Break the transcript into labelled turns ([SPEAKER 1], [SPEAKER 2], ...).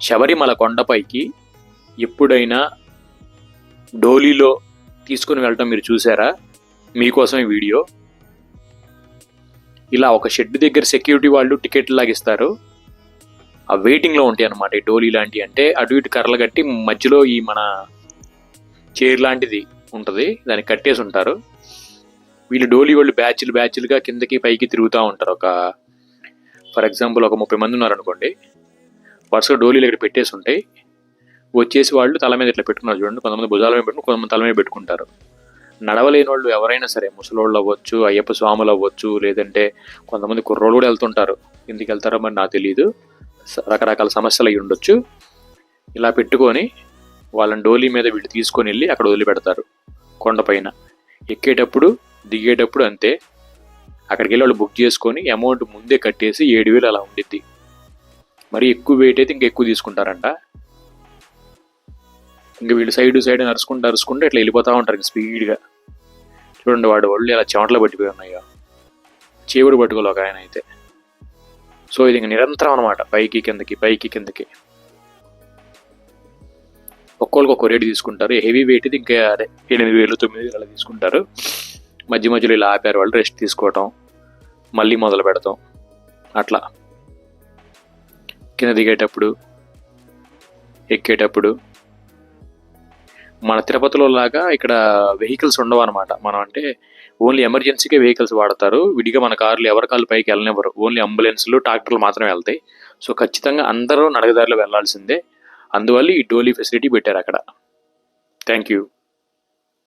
[SPEAKER 1] శబరిమల కొండపైకి ఎప్పుడైనా డోలీలో తీసుకుని వెళ్ళటం మీరు చూసారా? మీకోసం ఈ వీడియో. ఇలా ఒక షెడ్ దగ్గర సెక్యూరిటీ వాళ్ళు టికెట్ లాగిస్తారు. ఆ వెయిటింగ్లో ఉంటాయి అన్నమాట ఈ డోలీ లాంటివి. అంటే అటు ఇటు కర్రలు కట్టి మధ్యలో ఈ మన చైర్ లాంటిది ఉంటుంది. దాన్ని కట్టేసి ఉంటారు. వీళ్ళు డోలీ వాళ్ళు బ్యాచ్లు బ్యాచ్లుగా కిందకి పైకి తిరుగుతూ ఉంటారు. ఒక ఫర్ ఎగ్జాంపుల్ ఒక ముప్పై మంది ఉన్నారనుకోండి. వరుసగా డోలీలు ఇక్కడ పెట్టేసి ఉంటాయి వచ్చేసి వాళ్ళు తల మీద ఇట్లా పెట్టుకున్నారు చూడండి. కొంతమంది భుజాల మీద పెట్టుకుని కొంతమంది తల మీద పెట్టుకుంటారు. నడవలేని వాళ్ళు ఎవరైనా సరే ముసలోళ్ళు అవ్వచ్చు అయ్యప్ప స్వాములు అవ్వచ్చు లేదంటే కొంతమంది కుర్రోళ్ళు కూడా వెళ్తుంటారు. ఎందుకు వెళ్తారో మరి నాకు తెలియదు స- రకరకాల సమస్యలు అయి ఉండొచ్చు. ఇలా పెట్టుకొని వాళ్ళని డోలీ మీద వీళ్ళు తీసుకొని వెళ్ళి అక్కడ వదిలిపెడతారు కొండపైన ఎక్కేటప్పుడు దిగేటప్పుడు అంతే. అక్కడికి వెళ్ళి వాళ్ళు బుక్ చేసుకొని అమౌంట్ ముందే కట్టేసి ఏడు వేలు అలా ఉండిద్ది. మరి ఎక్కువ వెయిట్ అయితే ఇంకా ఎక్కువ తీసుకుంటారంట. ఇంకా వీళ్ళు సైడ్ సైడ్ నరుచుకుంటూ నరుచుకుంటూ ఇట్లా వెళ్ళిపోతూ ఉంటారు ఇంకా స్పీడ్గా చూడండి వాడు ఒళ్ళు ఇలా చెమటలు పట్టిపోయి ఉన్నాయో. చేవుడు పట్టుకోలే ఒక ఆయన అయితే. సో ఇది ఇంకా నిరంతరం అనమాట పైకి కిందకి పైకి కిందకి. ఒక్కొక్కరికి ఒక్కో రేటు తీసుకుంటారు. హెవీ వెయిట్ ఇది ఇంకా అదే ఎనిమిది వేలు తొమ్మిది వేలు అలా తీసుకుంటారు. మధ్య మధ్యలో ఇలా ఆపారు వాళ్ళు రెస్ట్ తీసుకోవటం మళ్ళీ మొదలు పెడతాం. అట్లా. కింద దిగేటప్పుడు ఎక్కేటప్పుడు మన తిరుపతిలో లాగా ఇక్కడ వెహికల్స్ ఉండవు అనమాట మనం అంటే ఓన్లీ ఎమర్జెన్సీకే వెహికల్స్ వాడతారు. విడిగా మన కార్లు ఎవరి కాళ్ళు పైకి వెళ్ళనివ్వరు. ఓన్లీ అంబులెన్స్లు ట్రాక్టర్లు మాత్రమే వెళ్తాయి. సో ఖచ్చితంగా అందరూ నడకదారిలో వెళ్ళాల్సిందే అందువల్ల ఈ డోలీ ఫెసిలిటీ పెట్టారు అక్కడ. Thank you.